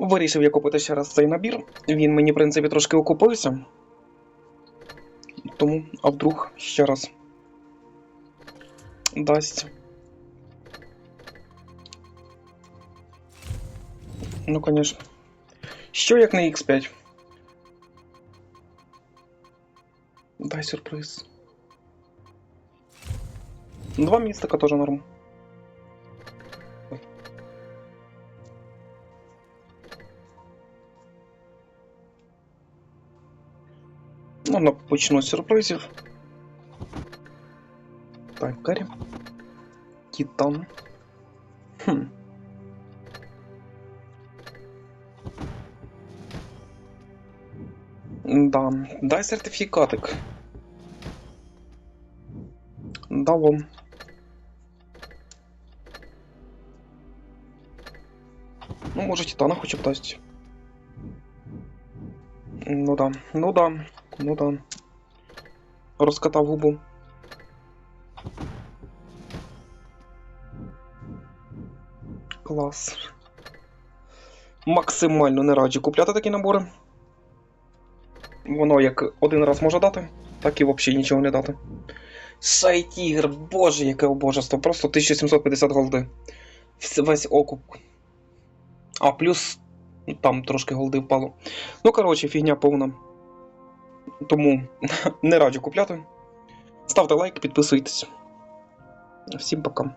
Вирішив я купити ще раз цей набір. Він мені, в принципі, трошки окупився. Тому, а вдруг ще раз дасть. Ну, конечно. Що як на X5? Дай сюрприз. Два містика теж норм. Ну, на- почну з сюрпризів. Так, Карі. Титан. Хм. Да, дай сертифікатик. Дало. Ну, може, Титана хоча б дасть. Ну да, ну да, Ну да. Розкатав губу. Клас. Максимально не раджу купляти такі набори. Воно як один раз може дати, так і взагалі нічого не дати. Шайтігр, боже, яке обожество. Просто 1750 голди. Весь окуп. А, плюс там трошки голди впало. Ну, коротше, фігня повна. Тому не раджу купляти. Ставте лайк, підписуйтесь. Всім пока.